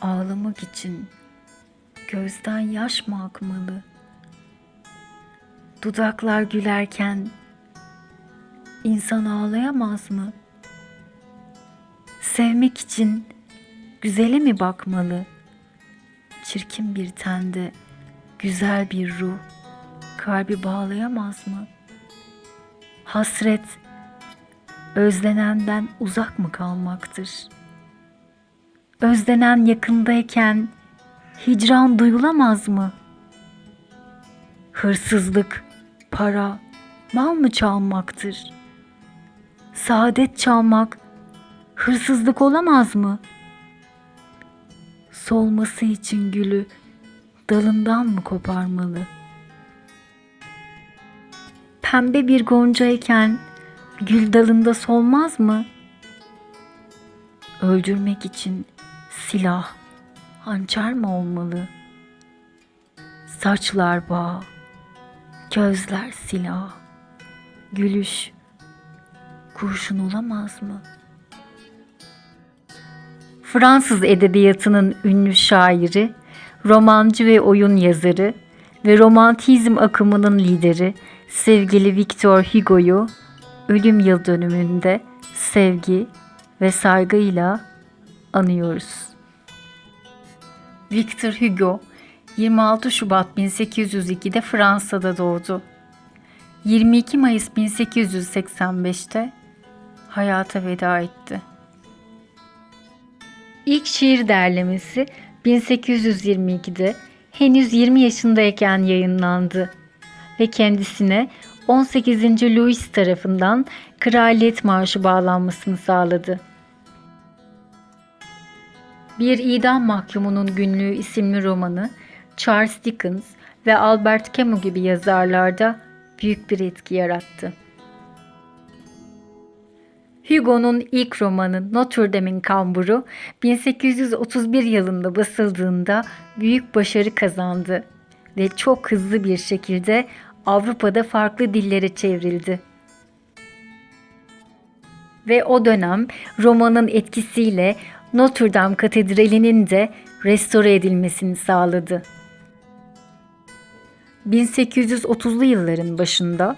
Ağlamak için gözden yaş mı akmalı? Dudaklar gülerken insan ağlayamaz mı? Sevmek için güzele mi bakmalı? Çirkin bir tende güzel bir ruh kalbi bağlayamaz mı? Hasret özlenenden uzak mı kalmaktır? Özlenen yakındayken hicran duyulamaz mı? Hırsızlık, para, mal mı çalmaktır? Saadet çalmak hırsızlık olamaz mı? Solması için gülü dalından mı koparmalı? Pembe bir goncayken gül dalında solmaz mı? Öldürmek için silah, hançer mi olmalı? Saçlar bağ, gözler silah, gülüş kurşun olamaz mı? Fransız edebiyatının ünlü şairi, romancı ve oyun yazarı ve romantizm akımının lideri sevgili Victor Hugo'yu ölüm yıl dönümünde sevgi ve saygıyla anıyoruz. Victor Hugo 26 Şubat 1802'de Fransa'da doğdu. 22 Mayıs 1885'te hayata veda etti. İlk şiir derlemesi 1822'de henüz 20 yaşındayken yayınlandı ve kendisine 18. Louis tarafından kraliyet maaşı bağlanmasını sağladı. Bir idam mahkumunun günlüğü isimli romanı Charles Dickens ve Albert Camus gibi yazarlarda büyük bir etki yarattı. Hugo'nun ilk romanı Notre Dame'in Kamburu 1831 yılında basıldığında büyük başarı kazandı ve çok hızlı bir şekilde Avrupa'da farklı dillere çevrildi. Ve o dönem romanın etkisiyle Notre Dame Katedrali'nin de restore edilmesini sağladı. 1830'lu yılların başında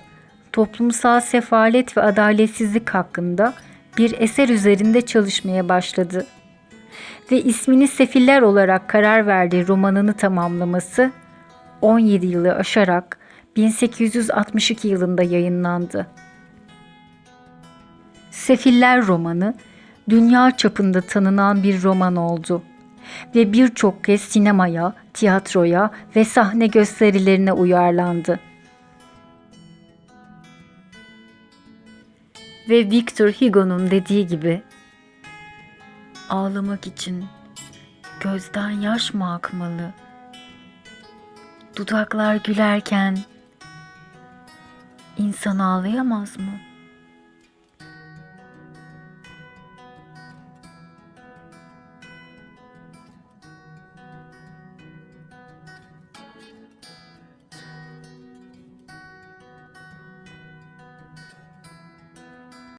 toplumsal sefalet ve adaletsizlik hakkında bir eser üzerinde çalışmaya başladı. Ve ismini Sefiller olarak karar verdiği romanını tamamlaması 17 yılı aşarak 1862 yılında yayınlandı. Sefiller romanı dünya çapında tanınan bir roman oldu ve birçok kez sinemaya, tiyatroya ve sahne gösterilerine uyarlandı. Ve Victor Hugo'nun dediği gibi ağlamak için gözden yaş mı akmalı? Dudaklar gülerken insan ağlayamaz mı?''